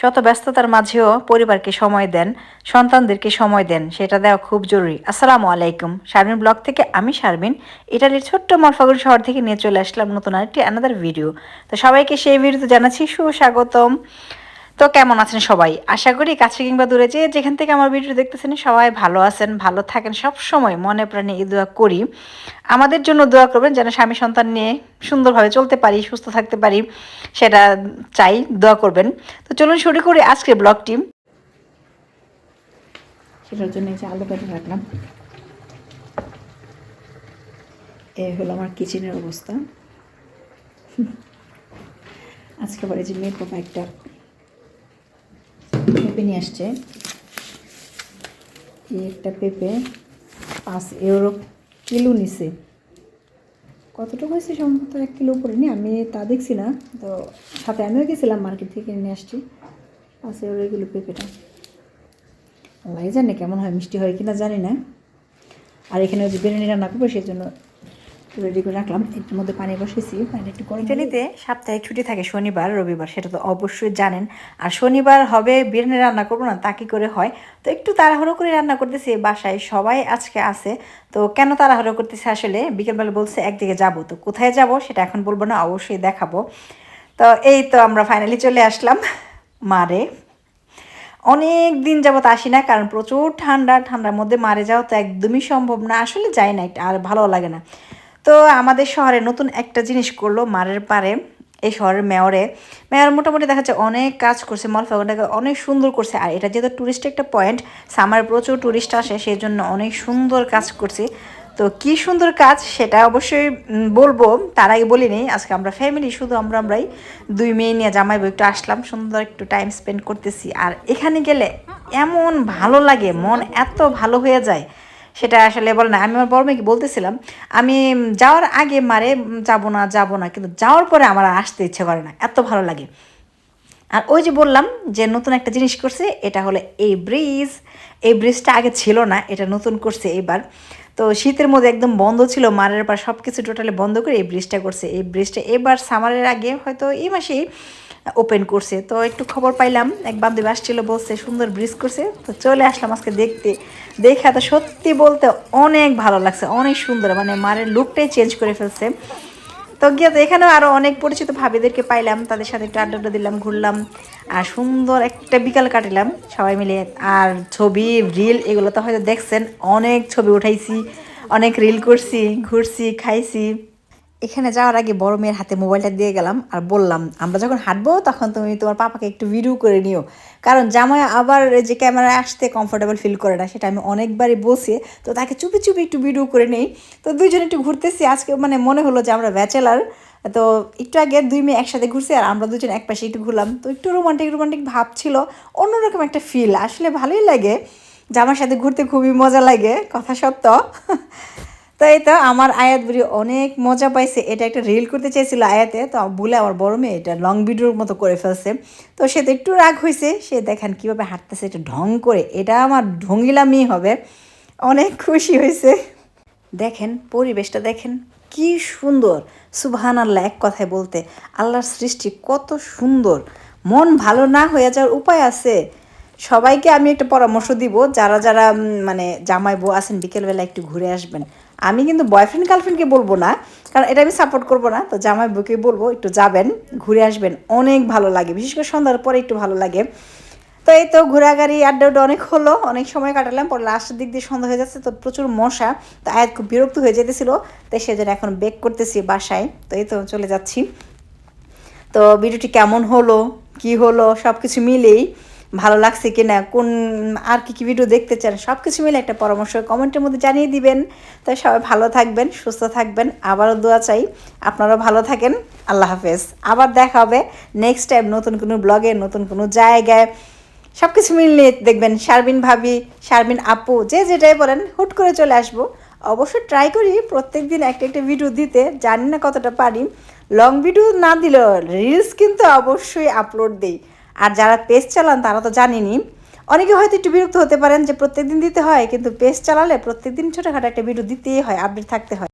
শত ব্যস্ততার মাঝেও পরিবারকে সময় দেন, সন্তানদেরকে সময় দেন, সেটা দেওয়া খুব জরুরি। আসসালামু আলাইকুম। শারমিন ব্লগ থেকে আমি শারমিন। ইটালির ছোট্ট মরফাগুল শহর থেকে নিয়ে চলে আসলাম নতুন আরেকটি আনাদার ভিডিও তো সবাইকে সেই ভিডিওতে জানাচ্ছি সুস্বাগতম তো কেমন আছেন সবাই? আশা করি কাছে কিংবা দূরে যে যেখান থেকে আমার ভিডিও দেখতেছেন সবাই ভালো আছেন, ভালো থাকেন সব সময় মনে প্রাণে এই দোয়া করি। আমাদের জন্য দোয়া করবেন যেন স্বামী সন্তান নিয়ে সুন্দরভাবে চলতে পারি, সুস্থ থাকতে পারি, সেটা চাই, দোয়া করবেন। তো চলুন শুরু করি আজকের ব্লগটি। সেটার জন্য যে আলু কেটে রাখলাম। এই হলো আমার কিচেনের অবস্থা। আজকে এই যে বাবা একটা পেঁপে নিয়ে আসছে। এই একটা পেঁপে পাঁচ ইউরো কিলো নিছে। কতটুকু হয়েছে সম্ভবত? এক কিলো উপরে নি, আমি তা দেখছি না। তো সাথে আমিও গেছিলাম মার্কেট থেকে নিয়ে আসছি পাঁচ ইউরো কিলো পেঁপেটা। আল্লাহ জানে কেমন হয়, মিষ্টি হয় কিনা জানি না। আর এখানে যে বিরিয়ানি রান্না করব সেই জন্য রেডি করে রাখলাম। এর মধ্যে পানি বসেছি পানি একটু করে ইটালিতে সাপ্তাহিক ছুটি থাকে শনিবার, রবিবার, সেটা তো অবশ্যই জানেন। আর শনিবার হবে বিরিয়ানি রান্না করব না, তা কি করে হয়? তো একটু তাড়াহুড়ো করে রান্না করতেছি, বাসায় সবাই আজকে আছে। তো কেন তাড়াহুড়ো করতেছে আসলে? বিকেলবেলা বলছে একদিকে যাব, তো কোথায় যাব সেটা এখন বলব না, অবশ্যই দেখাবো। তো এই তো আমরা ফাইনালি চলে আসলাম মারে। অনেক দিন যাবত আসি না, কারণ প্রচুর ঠান্ডা, ঠান্ডার মধ্যে মারে যাওয়া তো একদমই সম্ভব না। আসলে যাই না আর ভালো লাগে না। তো আমাদের শহরে নতুন একটা জিনিস করল মারের পারে, এই শহরের মেয়রে। মেয়র মোটামুটি দেখা যাচ্ছে অনেক কাজ করছে মলফাগনটাকে অনেক সুন্দর করছে। আর এটা যেহেতু টুরিস্ট একটা পয়েন্ট সামার প্রচুর টুরিস্ট আসে সেই জন্য অনেক সুন্দর কাজ করছে। তো কি সুন্দর কাজ সেটা অবশ্যই বলব। তার আগে বলিনি আজকে আমরা ফ্যামিলি শুধু আমরা, আমরাই দুই মেয়ে নিয়ে জামাইবো একটু আসলাম, সুন্দর একটু টাইম স্পেন্ড করতেছি। আর এখানে গেলে এমন ভালো লাগে, মন এত ভালো হয়ে যায়। সেটা আসলে বলে না। আমি আমার বড় মেয়েকে বলতেছিলাম, আমি যাওয়ার আগে মারে যাব না যাব না, কিন্তু যাওয়ার পরে আমার আসতে ইচ্ছে করে না, এত ভালো লাগে। আর ওই যে বললাম যে নতুন একটা জিনিস করছে, এটা হলো এই ব্রিজ। এই ব্রিজটা আগে ছিল না, এটা নতুন করছে এবার। তো শীতের মধ্যে একদম বন্ধ ছিল, মারের পর সব কিছু টোটালি বন্ধ করে এই ব্রিজটা করছে। এই ব্রিজটা এবার সামারের আগে, হয়তো এই মাসেই ওপেন করছে। তো একটু খবর পাইলাম, এক বান্ধবী আসছিল, বলছে সুন্দর ব্রিজ করছে। তো চলে আসলাম আজকে দেখতে। দেখে তো সত্যি বলতে অনেক ভালো লাগছে, অনেক সুন্দর মানে মারের লুকটাই চেঞ্জ করে ফেলছে। তো গিয়ে তো এখানেও আরও অনেক পরিচিত ভাবিদেরকে পাইলাম, তাদের সাথে একটু আড্ডা দিলাম, ঘুরলাম। আর সুন্দর একটা বিকাল কাটিলাম সবাই মিলে। আর ছবি রিল এগুলো তো হয়তো দেখছেন, অনেক ছবি উঠাইছি, অনেক রিল করছি, ঘুরছি, খাইছি। এখানে যাওয়ার আগে বড় মেয়ের হাতে মোবাইলটা দিয়ে গেলাম আর বললাম, আমরা যখন হাঁটবো তখন তুমি তোমার পাপাকে একটু ভিডিও করে নিও। কারণ জামাই আবার যে ক্যামেরায় আসতে কমফোর্টেবল ফিল করে না, সেটা আমি অনেকবারই বসে তো তাকে চুপি চুপি একটু ভিডিও করে নেই। তো দুইজন একটু ঘুরতেছি, আজকে মানে মনে হলো যে আমরা ব্যাচেলার। তো একটু আগে দুই মেয়ে একসাথে ঘুরছি আর আমরা দুজন এক পাশে একটু ঘুরলাম। তো একটু রোমান্টিক রোমান্টিক ভাব ছিল, অন্যরকম একটা ফিল আসলে ভালোই লাগে। জামার সাথে ঘুরতে খুবই মজা লাগে, কথা সত্য। তো এই তো আমার আয়াত বুড়ি অনেক মজা পাইছে। এটা একটা রিল করতে চাইছিল আয়াতে, তো বলে আমার বড় মেয়ে এটা লং ভিডিওর মতো করে ফেলছে। তো সে তো একটু রাগ হয়েছে সে দেখেন কীভাবে হাঁটতেছে এটা ঢং করে, এটা আমার ঢঙ্গিলামি হবে। অনেক খুশি হয়েছে দেখেন পরিবেশটা দেখেন কি সুন্দর। সুবহান আল্লাহ এক কথায় বলতে আল্লাহর সৃষ্টি কত সুন্দর। মন ভালো না হয়ে যাওয়ার উপায় আছে। সবাইকে আমি একটা পরামর্শ দিব, যারা যারা মানে জামাই বউ আছেন, বিকেলবেলা একটু ঘুরে আসবেন। আমি কিন্তু বয়ফ্রেন্ড গার্লফ্রেন্ডকে বলব না, কারণ এটা আমি সাপোর্ট করব না। তো জামাই বুকে বলব, একটু যাবেন, ঘুরে আসবেন, অনেক ভালো লাগে। বিশেষ করে সন্ধ্যার পরে একটু ভালো লাগে। তো এই তো ঘোরাঘাড়ি আড্ডা অনেক হলো, অনেক সময় কাটালাম, পরে লাস্টের দিক দিয়ে সন্ধ্যা হয়ে যাচ্ছে, তো প্রচুর মশা, তো আয়াত খুব বিরক্ত হয়ে যেতেছিল, তো সেজন্য এখন বেক করতেছি বাসায়। তো এই তো চলে যাচ্ছি। তো ভিডিওটি কেমন হলো, কি হলো সব কিছু মিলেই। ভালো লাগছে কি না কোন, আর কি কি ভিডিও দেখতে চান সব কিছু মিলে একটা পরামর্শ কমেন্টের মধ্যে জানিয়ে দিবেন। তাই সবাই ভালো থাকবেন, সুস্থ থাকবেন, আবারও দোয়া চাই, আপনারাও ভালো থাকেন, আল্লাহ হাফেজ। আবার দেখা হবে নেক্সট টাইম নতুন কোনো ব্লগে নতুন কোনো জায়গায়। সব কিছু মিলিয়ে দেখবেন শারবিন ভাবি শারবিন আপু, যে যেটাই বলেন, হুট করে চলে আসব। অবশ্যই ট্রাই করি প্রত্যেক দিন একটা একটা ভিডিও দিতে, জানি না কতটা পারি। লং ভিডিও না দিলেও রিলস কিন্তু অবশ্যই আপলোড দিই। আর যারা পেজ চালান তারা তো জানেনি অনেকে হয়তো একটু বিরক্ত হতে পারেন যে প্রত্যেকদিন দিতে হয়, কিন্তু পেজ চালালে প্রত্যেকদিন ছোটোখাটো একটা ভিডিও দিতেই হয় আপডেট থাকতে হয়।